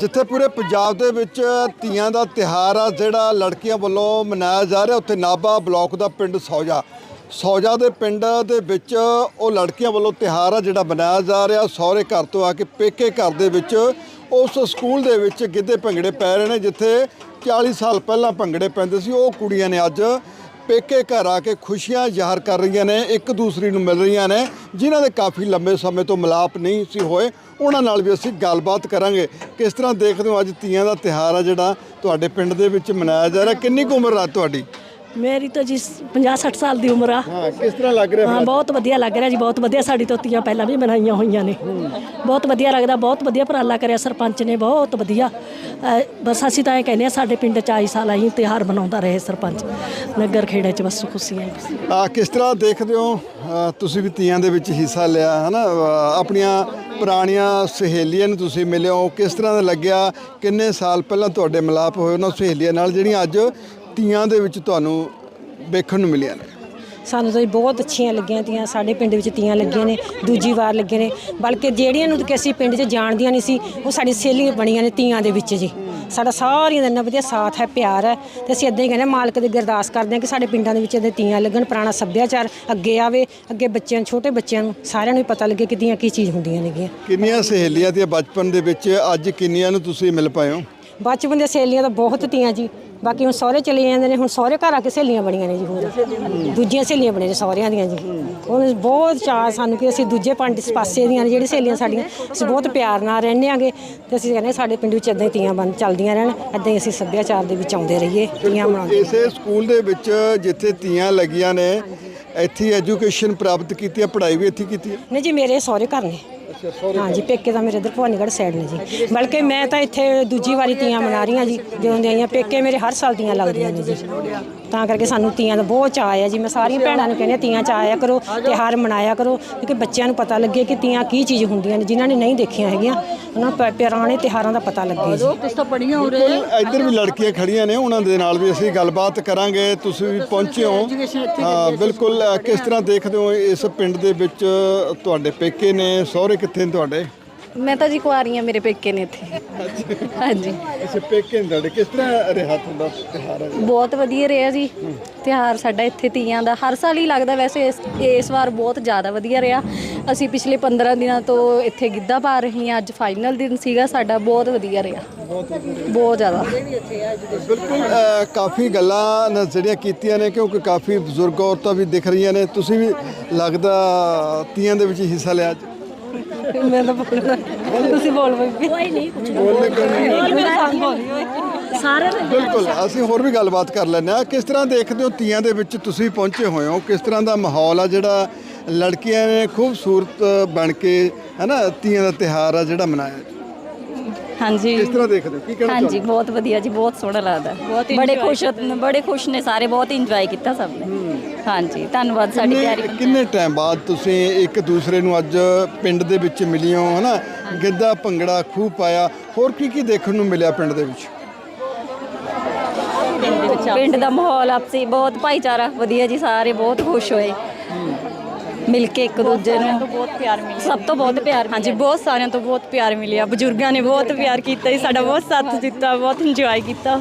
ਜਿੱਥੇ ਪੂਰੇ ਪੰਜਾਬ ਦੇ ਵਿੱਚ ਤੀਆਂ ਦਾ ਤਿਹਾਰ ਆ, ਜਿਹੜਾ ਲੜਕੀਆਂ ਵੱਲੋਂ ਮਨਾਇਆ ਜਾ ਰਿਹਾ, ਉੱਥੇ ਨਾਬਾ ਬਲਾਕ ਦਾ ਪਿੰਡ ਸੌਜਾ। ਸੌਜਾ ਦੇ ਪਿੰਡ ਦੇ ਵਿੱਚ ਉਹ ਲੜਕੀਆਂ ਵੱਲੋਂ ਤਿਹਾਰ ਆ, ਜਿਹੜਾ ਮਨਾਇਆ ਜਾ ਰਿਹਾ। ਸਹੁਰੇ ਘਰ ਤੋਂ ਆ ਕੇ ਪੇਕੇ ਘਰ ਦੇ ਵਿੱਚ ਉਸ ਸਕੂਲ ਦੇ ਵਿੱਚ ਗਿੱਧੇ ਭੰਗੜੇ ਪੈ ਰਹੇ ਨੇ, ਜਿੱਥੇ 40 ਸਾਲ ਪਹਿਲਾਂ ਭੰਗੜੇ ਪੈਂਦੇ ਸੀ। ਉਹ ਕੁੜੀਆਂ ਨੇ ਅੱਜ ਪੇਕੇ ਘਰ ਆ ਕੇ ਖੁਸ਼ੀਆਂ ਜ਼ਾਹਰ ਕਰ ਰਹੀਆਂ ਨੇ, ਇੱਕ ਦੂਸਰੀ ਨੂੰ ਮਿਲ ਰਹੀਆਂ ਨੇ, ਜਿਨ੍ਹਾਂ ਦੇ ਕਾਫੀ ਲੰਬੇ ਸਮੇਂ ਤੋਂ ਮਿਲਾਪ ਨਹੀਂ ਸੀ ਹੋਏ। ਉਹਨਾਂ ਨਾਲ ਵੀ ਅਸੀਂ ਗੱਲਬਾਤ ਕਰਾਂਗੇ। ਕਿਸ ਤਰ੍ਹਾਂ ਦੇਖਦੇ ਹੋ ਅੱਜ ਤੀਆਂ ਦਾ ਤਿਹਾਰ ਆ ਜਿਹੜਾ ਤੁਹਾਡੇ ਪਿੰਡ ਦੇ ਵਿੱਚ ਮਨਾਇਆ ਜਾ ਰਿਹਾ? ਕਿੰਨੀ ਕੁ ਉਮਰ ਆ ਤੁਹਾਡੀ? ਮੇਰੀ ਤਾਂ ਜੀ 50 60 ਸਾਲ ਦੀ ਉਮਰ ਆ। ਹਾਂ ਕਿਸ ਤਰ੍ਹਾਂ ਲੱਗ ਰਿਹਾ ਹਾਂ ਬਹੁਤ ਵਧੀਆ ਲੱਗ ਰਿਹਾ ਜੀ ਬਹੁਤ ਵਧੀਆ ਸਾਡੀ ਤੋਤੀਆਂ ਪਹਿਲਾਂ ਵੀ ਮਨਾਈਆਂ ਹੋਈਆਂ ਨੇ। ਬਹੁਤ ਵਧੀਆ ਲੱਗਦਾ ਬਹੁਤ ਵਧੀਆ ਉਪਰਾਲਾ ਕਰਿਆ ਸਰਪੰਚ ਨੇ ਬਹੁਤ ਵਧੀਆ। ਅਹ ਬਸ ਅਸੀਂ ਤਾਂ ਇਹ ਕਹਿੰਦੇ ਆ ਸਾਡੇ ਪਿੰਡ ਚ ਆਈ ਸਾਲ ਅਸੀਂ ਤਿਉਹਾਰ ਮਨਾਉਂਦਾ ਰਹੇ ਸਰਪੰਚ। ਨਗਰ ਖੇੜੇ ਚ ਬਸ ਖੁਸ਼ੀਆਂ ਹੀ ਆ ਕਿਸ ਤਰ੍ਹਾਂ ਦੇਖਦੇ ਹੋ? ਅ, ਤੁਸੀਂ ਵੀ ਤੀਆਂ ਦੇ ਵਿੱਚ ਹਿੱਸਾ ਲਿਆ ਹਨਾ? ਅ, ਆਪਣੀਆਂ ਪੁਰਾਣੀਆਂ ਸਹੇਲੀਆਂ ਨੂੰ ਤੁਸੀਂ ਮਿਲੇ ਹੋ ਕਿਸ ਤਰ੍ਹਾਂ ਦਾ ਲੱਗਿਆ? ਕਿੰਨੇ ਸਾਲ ਪਹਿਲਾਂ ਤੁਹਾਡੇ ਮਿਲਾਪ ਹੋਏ ਉਹਨਾਂ ਸਹੇਲੀਆਂ ਨਾਲ ਜਿਹੜੀਆਂ ਅੱਜ ਤੀਆਂ ਦੇ ਵਿੱਚ ਤੁਹਾਨੂੰ ਵੇਖਣ ਨੂੰ ਮਿਲੀਆਂ ਨੇ? ਸਾਨੂੰ ਤਾਂ ਜੀ ਬਹੁਤ ਅੱਛੀਆਂ ਲੱਗੀਆਂ ਤੀਆਂ ਸਾਡੇ ਪਿੰਡ ਵਿੱਚ ਤੀਆਂ ਲੱਗੀਆਂ ਨੇ ਦੂਜੀ ਵਾਰ ਲੱਗੇ ਨੇ। ਬਲਕਿ ਜਿਹੜੀਆਂ ਨੂੰ ਕਿ ਅਸੀਂ ਪਿੰਡ 'ਚ ਜਾਣਦੀਆਂ ਨਹੀਂ ਸੀ ਉਹ ਸਾਡੀ ਸਹੇਲੀਆਂ ਬਣੀਆਂ ਨੇ ਤੀਆਂ ਦੇ ਵਿੱਚ ਜੀ। ਸਾਡਾ ਸਾਰਿਆਂ ਦਾ ਇੰਨਾ ਵਧੀਆ ਸਾਥ ਹੈ ਪਿਆਰ ਹੈ। ਤੇ ਅਸੀਂ ਇਦਾਂ ਹੀ ਕਹਿੰਦੇ ਮਾਲਕ ਦੇ ਅਰਦਾਸ ਕਰਦੇ ਹਾਂ ਕਿ ਸਾਡੇ ਪਿੰਡਾਂ ਦੇ ਵਿੱਚ ਇਹਦੇ ਤੀਆਂ ਲੱਗਣ ਪੁਰਾਣਾ ਸੱਭਿਆਚਾਰ ਅੱਗੇ ਆਵੇ ਅੱਗੇ ਬੱਚਿਆਂ ਨੂੰ ਛੋਟੇ ਬੱਚਿਆਂ ਨੂੰ ਸਾਰਿਆਂ ਨੂੰ ਹੀ ਪਤਾ ਲੱਗੇ ਕਿ ਤੀਆਂ ਕੀ ਚੀਜ਼ ਹੁੰਦੀਆਂ ਨੇਗੀਆਂ। ਕਿੰਨੀਆਂ ਸਹੇਲੀਆਂ ਦੀਆਂ ਬਚਪਨ ਦੇ ਵਿੱਚ ਅੱਜ ਕਿੰਨੀਆਂ ਨੂੰ ਤੁਸੀਂ ਮਿਲ ਪਾਏ ਹੋ? ਬਚਪਨ ਦੀਆਂ ਸਹੇਲੀਆਂ ਤਾਂ ਬਹੁਤ ਤੀਆਂ ਜੀ। ਬਾਕੀ ਹੁਣ ਸਹੁਰੇ ਚਲੇ ਜਾਂਦੇ ਨੇ ਹੁਣ ਸਹੁਰੇ ਘਰ ਆ ਕੇ ਸਹੇਲੀਆਂ ਬਣੀਆਂ ਨੇ ਜੀ ਹੋਰ ਦੂਜੀਆਂ ਸਹੇਲੀਆਂ ਬਣੀਆਂ ਨੇ ਸਹੁਰਿਆਂ ਦੀਆਂ ਜੀ। ਹੁਣ ਬਹੁਤ ਚਾਅ ਸਾਨੂੰ ਕਿ ਅਸੀਂ ਦੂਜੇ ਪੰਡ ਪਾਸੇ ਦੀਆਂ ਨੇ ਜਿਹੜੀ ਸਹੇਲੀਆਂ ਸਾਡੀਆਂ ਅਸੀਂ ਬਹੁਤ ਪਿਆਰ ਨਾਲ ਰਹਿੰਦੇ ਆਂਗੇ ਤੇ ਅਸੀਂ ਕਹਿੰਦੇ ਸਾਡੇ ਪਿੰਡ ਵਿੱਚ ਇਦਾਂ ਹੀ ਤੀਆਂ ਬਣ ਚੱਲਦੀਆਂ ਰਹਿਣ ਇਦਾਂ ਹੀ ਅਸੀਂ ਸੱਭਿਆਚਾਰ ਦੇ ਵਿੱਚ ਆਉਂਦੇ ਰਹੀਏ ਤੀਆਂ ਮਨਾਉਂਦੇ ਇਸੇ ਸਕੂਲ ਦੇ ਵਿੱਚ ਜਿੱਥੇ ਤੀਆਂ ਲੱਗੀਆਂ ਨੇ ਇੱਥੇ ਐਜੂਕੇਸ਼ਨ ਪ੍ਰਾਪਤ ਕੀਤੀ ਹੈ ਪੜ੍ਹਾਈ ਵੀ ਇੱਥੇ ਕੀਤੀ ਹੈ? ਨਹੀਂ ਜੀ ਮੇਰੇ ਸਹੁਰੇ ਘਰ ਨੇ। ਹਾਂਜੀ, ਪੇਕੇ ਤਾਂ ਮੇਰੇ ਇਧਰ ਭਵਾਨੀਗੜ੍ਹ ਸਾਈਡ ਨੇ ਜੀ। ਬਲਕਿ ਮੈਂ ਤਾਂ ਇੱਥੇ ਦੂਜੀ ਵਾਰੀ ਤੀਆਂ ਮਨਾ ਰਹੀ ਹਾਂ ਜੀ, ਜਦੋਂ ਦੀਆਂ ਪੇਕੇ ਮੇਰੇ ਹਰ ਸਾਲ ਤੀਆਂ ਲੱਗਦੀਆਂ ਨੇ ਜੀ। ਤਾਂ ਕਰਕੇ ਸਾਨੂੰ ਤੀਆਂ ਦਾ ਬਹੁਤ ਚਾਅ ਆ ਜੀ। ਮੈਂ ਸਾਰੀਆਂ ਭੈਣਾਂ ਨੂੰ ਕਹਿੰਦੀ ਹਾਂ ਤੀਆਂ ਚ ਆਇਆ ਕਰੋ ਤਿਉਹਾਰ ਮਨਾਇਆ ਕਰੋ ਕਿਉਂਕਿ ਬੱਚਿਆਂ ਨੂੰ ਪਤਾ ਲੱਗੇ ਕਿ ਤੀਆਂ ਕੀ ਚੀਜ਼ ਹੁੰਦੀਆਂ ਨੇ ਜਿਨ੍ਹਾਂ ਨੇ ਨਹੀਂ ਦੇਖੀਆਂ ਹੈਗੀਆਂ ਉਹਨਾਂ ਨੂੰ ਪੁਰਾਣੇ ਤਿਉਹਾਰਾਂ ਦਾ ਪਤਾ ਲੱਗੇ ਜੀ। ਬਿਲਕੁਲ ਇੱਧਰ ਵੀ ਲੜਕੀਆਂ ਖੜੀਆਂ ਨੇ ਉਹਨਾਂ ਦੇ ਨਾਲ ਵੀ ਅਸੀਂ ਗੱਲਬਾਤ ਕਰਾਂਗੇ ਤੁਸੀਂ ਵੀ ਪਹੁੰਚੇ ਹੋ। ਹਾਂ ਬਿਲਕੁਲ ਕਿਸ ਤਰ੍ਹਾਂ ਦੇਖਦੇ ਹੋ ਇਸ ਪਿੰਡ ਦੇ ਵਿੱਚ ਤੁਹਾਡੇ ਪੇਕੇ ਨੇ ਸਹੁਰੇ ਕਿੱਥੇ ਨੇ ਤੁਹਾਡੇ? ਮੈਂ ਤਾਂ ਜੀ ਕੁਆਰੀ ਆ ਮੇਰੇ ਪੇਕੇ ਨੇ ਇੱਥੇ। ਹਾਂਜੀ। ਅੱਛਾ ਪੇਕੇ ਨੇ ਤੁਹਾਡੇ। ਕਿਸ ਤਰ੍ਹਾਂ ਰਿਹਾ ਤੁਹਾਡਾ ਤਿਉਹਾਰ? ਹੈ ਬਹੁਤ ਵਧੀਆ ਰਿਹਾ ਜੀ। ਤਿਉਹਾਰ ਸਾਡਾ ਇੱਥੇ ਤੀਆਂ ਦਾ। ਹਰ ਸਾਲ ਹੀ ਲੱਗਦਾ ਵੈਸੇ ਇਸ ਇਸ ਵਾਰ ਬਹੁਤ ਜ਼ਿਆਦਾ ਵਧੀਆ ਰਿਹਾ। ਅਸੀਂ ਪਿਛਲੇ 15 ਦਿਨਾਂ ਤੋਂ ਇੱਥੇ ਗਿੱਧਾ ਪਾ ਰਹੇ ਹਾਂ। ਅੱਜ ਫਾਈਨਲ ਦਿਨ ਸੀਗਾ। ਸਾਡਾ ਬਹੁਤ ਵਧੀਆ ਰਿਹਾ। ਬਹੁਤ ਜ਼ਿਆਦਾ। ਬਿਲਕੁਲ ਕਾਫੀ ਗੱਲਾਂ ਜਿਹੜੀਆਂ ਕੀਤੀਆਂ ਨੇ ਕਿਉਂਕਿ ਕਾਫੀ ਬਜ਼ੁਰਗ ਔਰਤਾਂ ਵੀ ਦਿਖ ਰਹੀਆਂ ਨੇ। ਤੁਸੀਂ ਵੀ ਲੱਗਦਾ ਤੀਆਂ ਦੇ ਵਿੱਚ ਹਿੱਸਾ ਲਿਆ ਅੱਜ। ਮੈਂ ਤਾਂ ਬੋਲਣਾ ਤੁਸੀਂ ਬੋਲ ਬਈ। ਕੋਈ ਨਹੀਂ ਕੁਝ ਬੋਲਨੇ ਕਿਉਂ ਨਹੀਂ। ਸਾਰੇ ਬਿਲਕੁਲ ਅਸੀਂ ਹੋਰ ਵੀ ਗੱਲਬਾਤ ਕਰ ਲੈਂਦੇ ਆ ਕਿਸ ਤਰ੍ਹਾਂ ਦੇਖਦੇ ਹੋ ਤੀਆਂ ਦੇ ਵਿੱਚ ਤੁਸੀਂ ਪਹੁੰਚੇ ਹੋਏ ਹੋ? ਕਿਸ ਤਰ੍ਹਾਂ ਦਾ ਮਾਹੌਲ ਆ ਜਿਹੜਾ ਲੜਕੀਆਂ ਨੇ ਖੂਬਸੂਰਤ ਬਣ ਕੇ ਹੈਨਾ ਤੀਆਂ ਦਾ ਤਿਹਾਰ ਆ ਜਿਹੜਾ ਮਨਾਇਆ ਹਾਂਜੀ। ਕਿਸ ਤਰ੍ਹਾਂ ਦੇਖਦੇ ਹੋ? ਕੀ ਕਹਿਣਾ ਹਾਂਜੀ ਬਹੁਤ ਵਧੀਆ ਜੀ ਬਹੁਤ ਸੋਹਣਾ ਲੱਗਦਾ। ਬੜੇ ਖੁਸ਼ ਬੜੇ ਖੁਸ਼ ਨੇ ਸਾਰੇ ਬਹੁਤ ਇੰਜੋਏ ਕੀਤਾ ਸਭ ਨੇ। ਹਾਂਜੀ ਧੰਨਵਾਦ ਸਾਡੀ ਪਿਆਰੀ ਕਿੰਨੇ ਕਿੰਨੇ ਟਾਈਮ ਬਾਅਦ ਤੁਸੀਂ ਇੱਕ ਦੂਸਰੇ ਨੂੰ ਅੱਜ ਪਿੰਡ ਦੇ ਵਿੱਚ ਮਿਲੀ ਹੋ ਹਨਾ? ਗਿੱਧਾ ਭੰਗੜਾ ਖੂਬ ਪਾਇਆ। ਹੋਰ ਕੀ ਕੀ ਦੇਖਣ ਨੂੰ ਮਿਲਿਆ ਪਿੰਡ ਦੇ ਵਿੱਚ? ਪਿੰਡ ਦਾ ਮਾਹੌਲ ਆਪਸੀ ਬਹੁਤ ਭਾਈਚਾਰਾ ਵਧੀਆ ਜੀ ਸਾਰੇ ਬਹੁਤ ਖੁਸ਼ ਹੋਏ। ਮਿਲ ਕੇ ਇੱਕ ਦੂਜੇ ਨੂੰ ਬਹੁਤ ਪਿਆਰ ਮਿਲਿਆ ਸਭ ਤੋਂ ਬਹੁਤ ਪਿਆਰ ਹਾਂਜੀ ਬਹੁਤ ਸਾਰਿਆਂ ਤੋਂ ਬਹੁਤ ਪਿਆਰ ਮਿਲਿਆ। ਬਜ਼ੁਰਗਾਂ ਨੇ ਬਹੁਤ ਪਿਆਰ ਕੀਤਾ ਜੀ ਸਾਡਾ ਬਹੁਤ ਸਾਥ ਦਿੱਤਾ ਬਹੁਤ ਇੰਜੋਏ ਕੀਤਾ।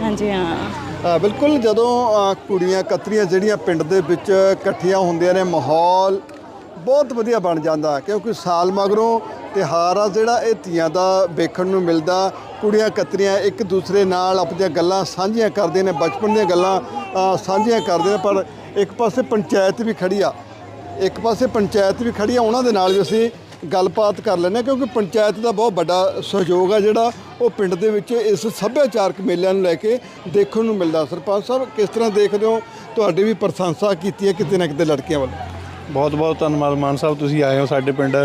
ਹਾਂਜੀ ਹਾਂ। ਹਾਂ ਬਿਲਕੁਲ ਜਦੋਂ ਅ, ਕੁੜੀਆਂ ਕਤਰੀਆਂ ਜਿਹੜੀਆਂ ਪਿੰਡ ਦੇ ਵਿੱਚ ਇਕੱਠੀਆਂ ਹੁੰਦੀਆਂ ਨੇ ਮਾਹੌਲ ਬਹੁਤ ਵਧੀਆ ਬਣ ਜਾਂਦਾ ਕਿਉਂਕਿ ਸਾਲ ਮਗਰੋਂ ਤਿਉਹਾਰ ਆ ਜਿਹੜਾ ਇਹ ਤੀਆਂ ਦਾ ਵੇਖਣ ਨੂੰ ਮਿਲਦਾ। ਕੁੜੀਆਂ ਕਤਰੀਆਂ ਇੱਕ ਦੂਸਰੇ ਨਾਲ ਆਪਣੀਆਂ ਗੱਲਾਂ ਸਾਂਝੀਆਂ ਕਰਦੀਆਂ ਨੇ ਬਚਪਨ ਦੀਆਂ ਗੱਲਾਂ ਅ, ਸਾਂਝੀਆਂ ਕਰਦੇ ਨੇ ਪਰ ਇੱਕ ਪਾਸੇ ਪੰਚਾਇਤ ਵੀ ਖੜੀ ਆ। ਇੱਕ ਪਾਸੇ ਪੰਚਾਇਤ ਵੀ ਖੜੀ ਆ, ਉਹਨਾਂ ਦੇ ਨਾਲ ਵੀ ਅਸੀਂ ਗੱਲਬਾਤ ਕਰ ਲੈਂਦੇ ਹਾਂ, ਕਿਉਂਕਿ ਪੰਚਾਇਤ ਦਾ ਬਹੁਤ ਵੱਡਾ ਸਹਿਯੋਗ ਆ ਜਿਹੜਾ ਉਹ ਪਿੰਡ ਦੇ ਵਿੱਚ ਇਸ ਸੱਭਿਆਚਾਰਕ ਮੇਲਿਆਂ ਨੂੰ ਲੈ ਕੇ ਦੇਖਣ ਨੂੰ ਮਿਲਦਾ। ਸਰਪੰਚ ਸਾਹਿਬ, ਕਿਸ ਤਰ੍ਹਾਂ ਦੇਖਦੇ ਹੋ? ਤੁਹਾਡੀ ਵੀ ਪ੍ਰਸ਼ੰਸਾ ਕੀਤੀ ਹੈ ਕਿਤੇ ਨਾ ਕਿਤੇ ਲੜਕੀਆਂ ਵੱਲੋਂ। ਬਹੁਤ ਬਹੁਤ ਧੰਨਵਾਦ ਮਾਨ ਸਾਹਿਬ, ਤੁਸੀਂ ਆਏ ਹੋ ਸਾਡੇ ਪਿੰਡ।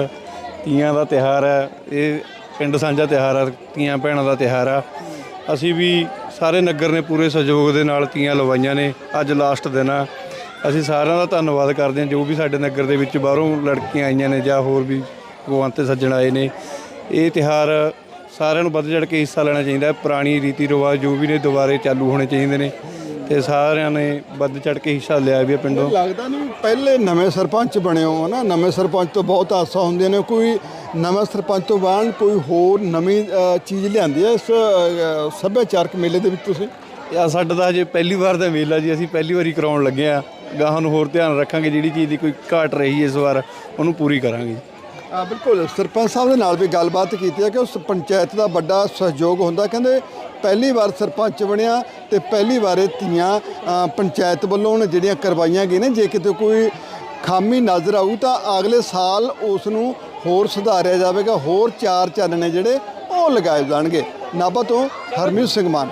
ਤੀਆਂ ਦਾ ਤਿਹਾਰ ਹੈ, ਇਹ ਪਿੰਡ ਸਾਂਝਾ ਤਿਹਾਰ ਹੈ, ਤੀਆਂ ਭੈਣਾਂ ਦਾ ਤਿਹਾਰ ਆ। ਅਸੀਂ ਵੀ ਸਾਰੇ ਨਗਰ ਨੇ ਪੂਰੇ ਸਹਿਯੋਗ ਦੇ ਨਾਲ ਤੀਆਂ ਲਵਾਈਆਂ ਨੇ। ਅੱਜ ਲਾਸਟ ਦਿਨ ਆ। ਅਸੀਂ ਸਾਰਿਆਂ ਦਾ ਧੰਨਵਾਦ ਕਰਦੇ ਹਾਂ ਜੋ ਵੀ ਸਾਡੇ ਨਗਰ ਦੇ ਵਿੱਚ ਬਾਹਰੋਂ ਲੜਕੀਆਂ ਆਈਆਂ ਨੇ ਜਾਂ ਹੋਰ ਵੀ ਭਗਵੰਤ ਸੱਜਣ ਆਏ ਨੇ ਇਹ ਤਿਹਾਰ ਸਾਰਿਆਂ ਨੂੰ ਵੱਧ ਚੜ ਕੇ ਹਿੱਸਾ ਲੈਣਾ ਚਾਹੀਦਾ ਹੈ। ਪੁਰਾਣੀ ਰੀਤੀ ਰਿਵਾਜ ਜੋ ਵੀ ਨੇ ਦੁਬਾਰੇ ਚਾਲੂ ਹੋਣੇ ਚਾਹੀਦੇ ਨੇ ਤੇ ਸਾਰਿਆਂ ਨੇ ਵੱਧ ਚੜ ਕੇ ਹਿੱਸਾ ਲਿਆ ਵੀ ਇਹ ਪਿੰਡੋਂ। ਲੱਗਦਾ ਨਹੀਂ ਪਹਿਲੇ ਨਵੇਂ ਸਰਪੰਚ ਬਣੇ ਹੋ ਨਾ ਨਵੇਂ ਸਰਪੰਚ ਤੋਂ ਬਹੁਤ ਆਸਾਂ ਹੁੰਦੀਆਂ ਨੇ ਕੋਈ ਨਵਾਂ ਸਰਪੰਚ ਤੋਂ ਬਾਅਦ ਕੋਈ ਹੋਰ ਨਵੀਂ ਚੀਜ਼ ਲਿਆਂਦੀ ਹੈ ਇਸ ਸੱਭਿਆਚਾਰਕ ਮੇਲੇ ਦੇ ਵਿੱਚ ਤੁਸੀਂ? ਆ ਸਾਡਾ ਤਾਂ ਹਜੇ ਪਹਿਲੀ ਵਾਰ ਦਾ ਮੇਲਾ ਜੀ ਅਸੀਂ ਪਹਿਲੀ ਵਾਰੀ ਕਰਾਉਣ ਲੱਗੇ ਆ ਗਾਹਾਂ ਨੂੰ ਹੋਰ ਧਿਆਨ ਰੱਖਾਂਗੇ, ਜਿਹੜੀ ਚੀਜ਼ ਦੀ ਕੋਈ ਘਾਟ ਰਹੀ ਇਸ ਵਾਰ, ਉਹਨੂੰ ਪੂਰੀ ਕਰਾਂਗੇ। ਆ ਬਿਲਕੁਲ, ਸਰਪੰਚ ਸਾਹਿਬ ਦੇ ਨਾਲ ਵੀ ਗੱਲਬਾਤ ਕੀਤੀ ਹੈ ਕਿ ਉਸ ਪੰਚਾਇਤ ਦਾ ਵੱਡਾ ਸਹਿਯੋਗ ਹੁੰਦਾ ਕਹਿੰਦੇ ਪਹਿਲੀ ਵਾਰ ਸਰਪੰਚ ਬਣਿਆ ਤੇ ਪਹਿਲੀ ਵਾਰ ਇਹ ਧੀਆਂ ਪੰਚਾਇਤ ਵੱਲੋਂ ਜਿਹੜੀਆਂ ਕਰਵਾਈਆਂ ਗਈਆਂ ਨੇ, ਜੇ ਕਿਤੇ ਕੋਈ ਖਾਮੀ ਨਜ਼ਰ ਆਊ ਤਾਂ ਅਗਲੇ ਸਾਲ ਉਸ ਨੂੰ ਹੋਰ ਸੁਧਾਰਿਆ ਜਾਵੇਗਾ, ਹੋਰ ਚਾਰ ਚਾਨਣੇ ਜਿਹੜੇ ਉਹ ਲਗਾਏ ਜਾਣਗੇ। ਨਾਭਾ ਤੋਂ ਹਰਮੀਤ ਸਿੰਘ ਮਾਨ।